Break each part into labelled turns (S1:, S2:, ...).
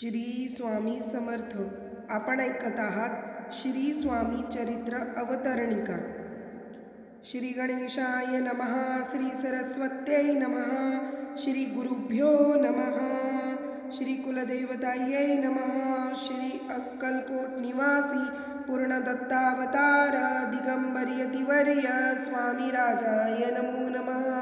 S1: श्री स्वामी समर्थ. आपण ऐकत आहात श्री स्वामी चरित्र अवतरणिका. श्री गणेशाय नमः श्री सरस्वत्यै नमः श्री गुरुभ्यो नमः श्री कुलदेवतायै नमः श्री अक्कलकोट निवासी पूर्णदत्तावतार दिगंबर्यतिवर्य स्वामी राजाय नमो नमः.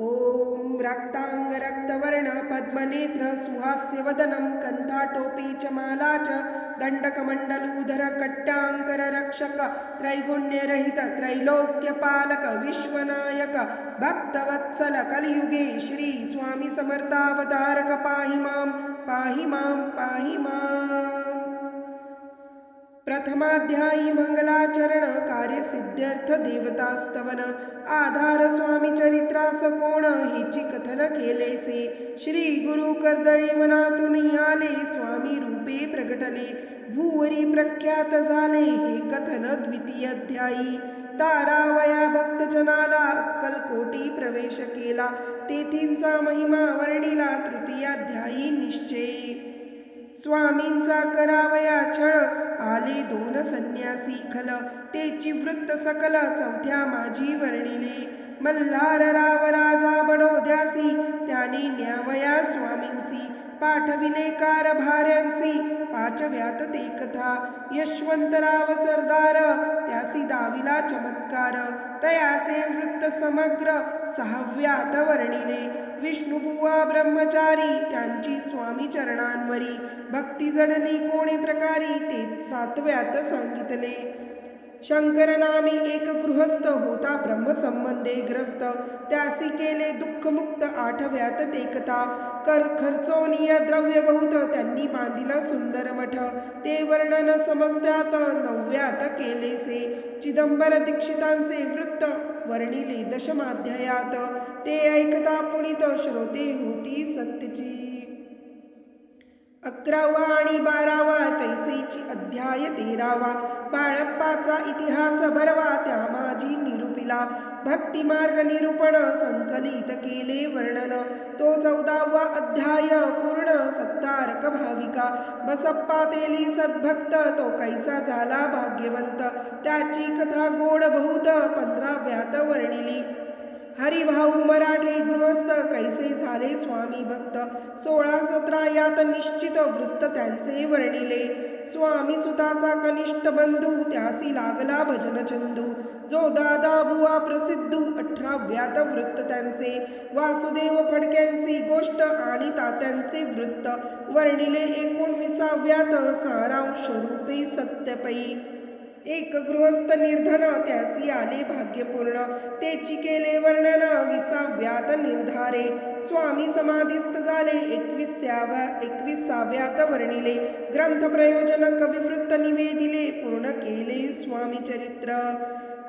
S1: ॐ रक्ताङ्गरक्तवर्ण पद्मनेत्र सुहास्यवदनं कन्थाटोपी च माला च विश्वनायक भक्तवत्सल कलियुगे श्रीस्वामिसमर्थावतारक पाहि मां पाहि मां पाहि माम् प्रथमाध्यायी मङ्गलाचरण कार्यसिद्ध्यर्थदेवतास्तवन आधारस्वामि आधार कोण? हिची कथन केलेसे. श्री गुरु कर्दळी वनातून आले स्वामी रूपे प्रगटले. भूवरी प्रख्यात झाले. हे कथन द्वितीय अध्यायी. तारावया भक्तजनाला अक्कलकोटी प्रवेश केला. तेथींचा महिमा वर्णिला तृतीयाध्यायी निश्चय. स्वामींचा करावया छळ आले दोन संन्यासी खल. तेची वृत्त सकल चौथ्या माझी वर्णिले. मल्हार राव राजा बडोद्यासी त्याने न्यावया स्वामींसी पाठविले कारभार्यांसी पाचव्यात ते कथा यशवंतराव सरदार त्यासी दाविला चमत्कार तयाचे वृत्त समग्र सहाव्यात वर्णिले. विष्णुबुवा ब्रह्मचारी त्यांची स्वामी चरणांवरी. भक्ती जडली कोणी प्रकारी ते सातव्यात सांगितले. शंकर नामी एक गृहस्थ होता ब्रह्मसंबंधे ग्रस्त. त्यासी केले दुःखमुक्त आठव्यात देखता. कर खर्चोनीय द्रव्य बहुत त्यांनी बांधिला सुंदर मठ. ते वर्णन समजत्यात नवव्यात केलेसे. चिदंबर दीक्षितांचे वृत्त वर्णिले दशमाध्यायात. ते ऐकता पुणित श्रोते होती सत्यची. अकरावा आणि बारावा तैसेची अध्याय तेरावा. बाळप्पाचा इतिहास बरवा त्या माझी निरूपिला. भक्तिमार्ग निरूपण संकलित केले वर्णन. तो चौदावा अध्याय पूर्ण सत्तारक भाविका. बसप्पा तेली सद्भक्त तो कैसा झाला भाग्यवंत? त्याची कथा गोड बहुत पंधराव्यात वर्णिली. हरिभाऊ मराठे गृहस्थ कैसे झाले स्वामी भक्त? सोळा सतरा यात निश्चित वृत्त त्यांचे वर्णिले. स्वामी सुताचा कनिष्ठ बंधू त्यासी लागला भजन चंदू. जो दादा बुवा प्रसिद्धू अठराव्यात वृत्त त्यांचे. वासुदेव फडक्यांची गोष्ट आणि तात्यांचे वृत्त. वर्णिले एकोणविसाव्यात सारांश रूपे सत्यपई एक गृहस्थ निर्धन त्यासी आले भाग्यपूर्ण. तेची केले वर्णन विसाव्यात निर्धारे. स्वामी समाधिस्थ झाले एकविसाव्या एकविसाव्यात वर्णिले. ग्रंथ प्रयोजन कविवृत्त निवेदिले पूर्ण केले स्वामी चरित्र.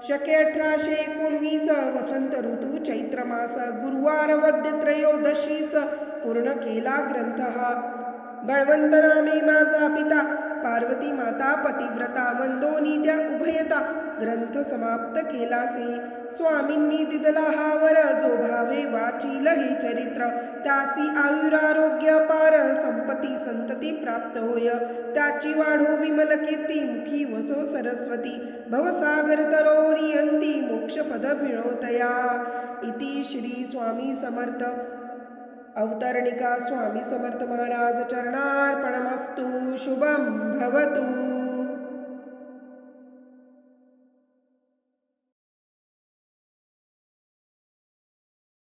S1: शके अठराशे एकोणवीस वसंत ऋतू चैत्र मास. गुरुवार वद्य त्रयोदशीस पूर्ण केला ग्रंथ हा. बळवंतरामे माझा पिता पार्वती माता पतिव्रता वंदोनी त्या उभयता ग्रंथ समाप्त केलासे. स्वामींनी दिदला हा वर जो भावे वाचील हे चरित्र. त्यासी आयुरारोग्य पार संपती संतती प्राप्त होय. त्याची वाढो विमल कीर्ती मुखी वसो सरस्वती. भवसागर तरोरियंती मोक्षपद मिळवतया. इति श्री स्वामी समर्थ. अवतरणिका स्वामी समर्थ महाराज चरणार्पणमस्तु शुभं भवतु।